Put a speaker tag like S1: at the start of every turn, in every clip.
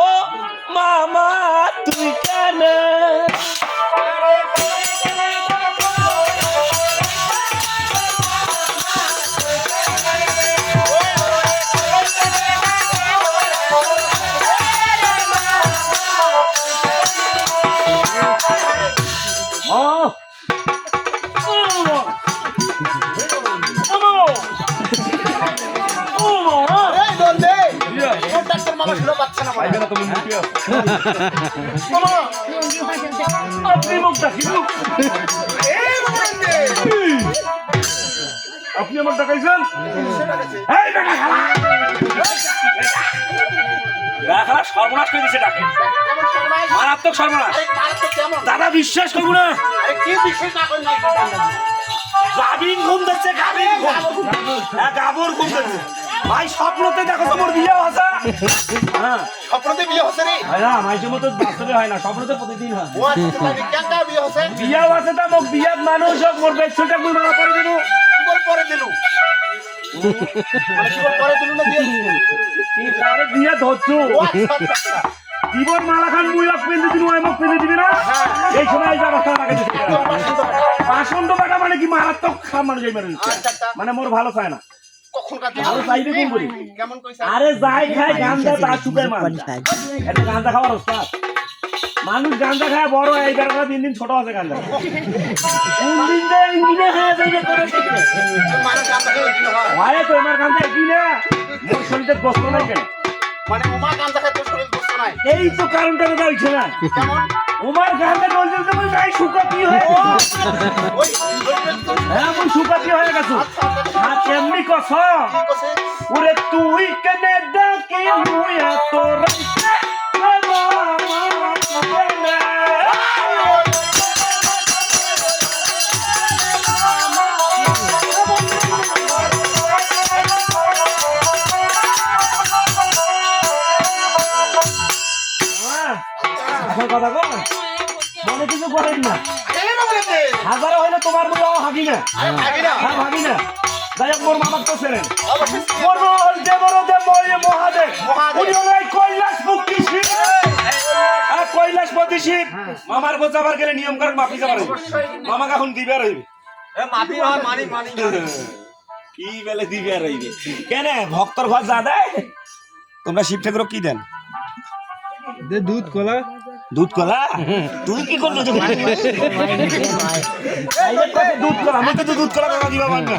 S1: ও মামা তুই কেন
S2: মামা শুনে পাচ্ছে না মনে হয়। মামা
S1: আপনি মুখ ডাকিল আপনি আমার ডাকাইছেন এই বেটা খালা খালা সর্বনাশ করে দিছে ডাকে মারাত্মক সর্বনাশ। দাদা বিশ্বাস করব না।
S2: কি
S1: গাবিন ঘুম দিচ্ছে গাবিন ঘুম। হ্যাঁ গাবর ঘুম দিচ্ছে। ভাই স্বপ্নতে দেখো তোমার বিয়ে হ্যাঁ।
S2: স্বপ্নতে বিয়ে রে।
S1: হয় না মতো বাস্তবে হয় না স্বপ্নতে প্রতিদিন হয়।
S2: ও আচ্ছা তাহলে কেনটা বিয়ে
S1: আছে তা মোক বিয়াত মানুষ হোক মোর মুই করে
S2: পরে দিলু। মানে কি পরে দিলু না দিয়ে দিলু?
S1: কি পরে বিয়া ধরছু?
S2: ও আচ্ছা আচ্ছা
S1: জীবন মালা খান মুই অক পেলে দিনু আই মোক পেলে দিবি না? এই সময় এই লাগে পাষণ্ড বেটা মানে কি মারাত্মক খাম মানুষ মানে মোর ভালো চায় না। করি?
S2: কেমন কইছে?
S1: আরে যাই খায় গান্দা তার সুখের মানুষ এটা গান্দা খাওয়ার অবস্থা মানুষ গান্দা খায় বড় হয়, এই বেড়া দিন দিন ছোট আছে গান্দা কোন দিন যে ইঞ্জিনে খায় যাইবে করে দেখবে
S2: মানে কান্দা কি
S1: ভাই তো আমার গান্দা একই না মোর শরীরে কষ্ট নাই কেন?
S2: মানে ওমা কান্দা খেয়ে তোর শরীর বুঝতো নাই?
S1: এই তো কারণটা হইছে না
S2: কেমন?
S1: উমার গান্দা বলছে তো মুই গাই শুকাতি হয়ে হ্যাঁ মুই শুকাতি হয়ে গেছো। আর কেমনি কস ওরে তুই কেনে ডাকি মুই এত কথা কও। মনে কিছু করেন না।
S2: না
S1: হাজারো হইলে তোমার বলে হাগি না
S2: না
S1: হ্যাঁ ভাগি না যাই হোক মোর মামার তো মোর মহাদেব।
S2: মহাদেব।
S1: উনি কৈলাস মুক্তি শিব আর কৈলাসপতি শিব। মামার বোঝাবার গেলে নিয়ম করে মাফি যাবার। মামাকে এখন দিবে আর হইবে।
S2: মাফি হয় মানি মানি।
S1: কি বেলে দিবে আর হইবে। কেন ভক্তর ঘর যা দেয়? তোমরা শিব ঠাকুর কি দেন?
S3: দে দুধ কলা।
S1: দুধ কলা? তুই কি করল যে দুধ কলা আমি তো দুধ কলা কাকা দিবা পার না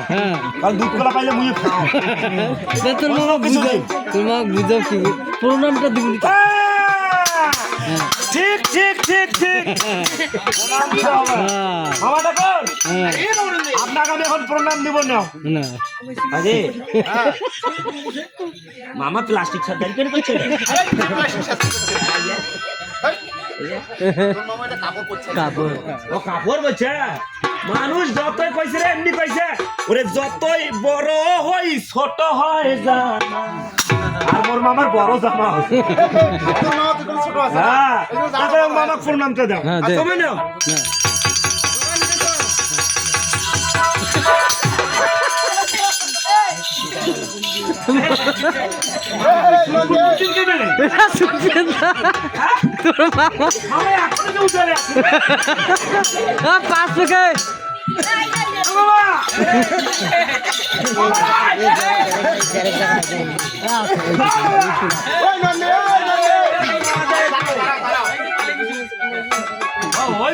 S1: কারণ দুধ কলা পাইলে মুই খাও।
S3: তোর
S1: কিছু
S3: বুঝাও। তোর কি প্রণামটা দিবি!
S1: ঠিক ঠিক ঠিক ঠিক। প্রণাম দিতে হবে। মামা ডাকর
S3: হ্যাঁ।
S1: আপনাকে আমি এখন প্রণাম দিব না। আরে। মামা প্লাস্টিক সার্জারি করে করছে
S2: মামা এটা কাপড়।
S1: ও কাপড় বলছে? মানুষ যতই কইছে রে এমনি কইছে। ওরে যতই বড় হই ছোট হয় জানা আর মোর মামার বড় জামা হচ্ছে
S2: তোর মামা তো কোনো ছোট আছে
S1: হ্যাঁ তারপরে মামা প্রণামটা দাও।
S3: হ্যাঁ, দে।
S1: আর তুমি নাও
S3: তোর মামা পাঁচ টাকা
S2: ওই নন্দে ওই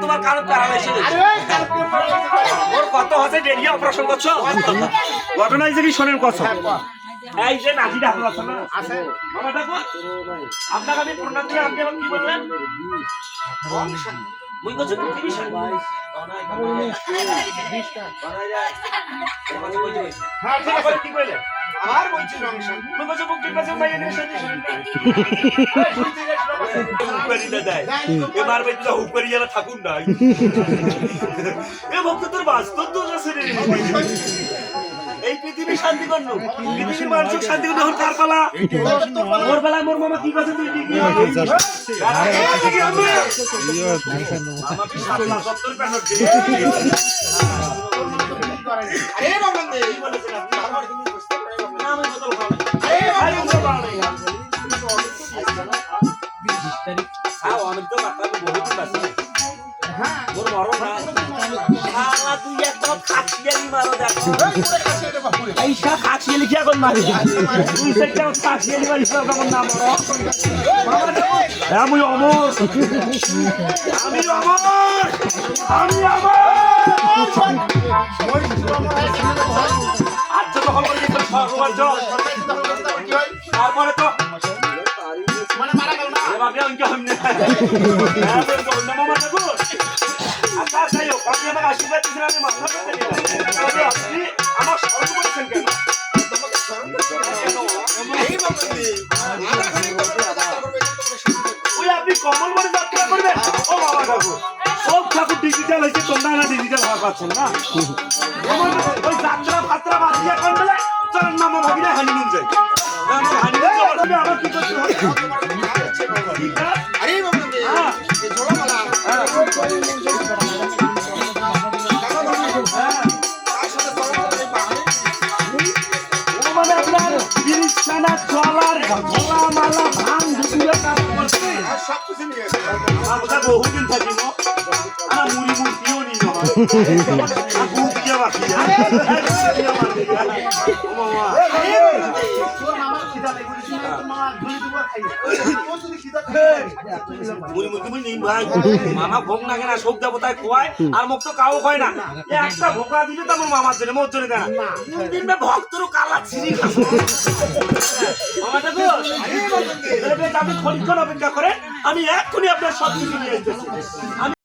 S1: মামা ওর কত হচ্ছে ডেলিয়া অপারেশন করছ? ঘটনা এই যে কি শোনেন কথা। এই যে নাজিটা হাত আছে আপনাকে আমি প্রণাম দিয়ে আপনি কি বললেন? মুই কইছি পৃথিবী শান্তি
S2: হ্যাঁ ঠিক আছে।
S1: কি কইলে?
S2: আবার বলছি রং
S1: মুই কইছি বুক টিপা মাইয়া নিয়ে শান্তি শুনেন না হুকুরি না দেয় এবার বেটা হুকুরি যারা থাকুন না এ ভক্ত তোর বাস্তব দোষ আছে রে। এই পৃথিবী শান্তি করল পৃথিবীর মানসিক শান্তি করল কার পালা মোর বেলায় মোর মামা কি কথা তুই
S2: আরে বাবা
S1: কি বলেছেন আপনি
S2: আমার তুমি বুঝতে পারো
S1: না আমি বোতল খাওয়া
S2: আরে
S1: আরে
S2: বাবা
S1: বোতল খাওয়া নাই। আমি তো মাত্র বহুত বাঁচি।
S2: হ্যাঁ।
S1: মোর মরণ না, আমি অমর। আমি অমর। আমি অমর।
S2: হয় তারপর হয়
S1: তো
S2: মানে মারা গেল না।
S1: হ্যাঁ, বেশ তো অন্য মামা। আশীর্বাদ দিয়েছেন, আমি মাথা পেতে নিলাম। আপনি আমার স্মরণ করেছেন কেন? ওই আপনি কমল বলে যাত্রা করবেন ও বাবা ঠাকুর সব ঠাকুর ডিজিটাল হয়েছে তোমরা না ডিজিটাল হওয়া
S2: আরে বাবা
S1: হ্যাঁ। হ্যাঁ। হ্যাঁ।
S2: মামা
S1: ভোগ না কেনা শোক খোয়ায়, আর মুখ তো কাউ হয় না। একটা ভোকা দিলে তো আমার মামার জন্য মোর জন্য দেয় না। কালা ছিঁড়ি মামাটা খনিক্ষণ অপেক্ষা করে, আমি এক্ষুনি আপনার সব কিছু নিয়ে আমি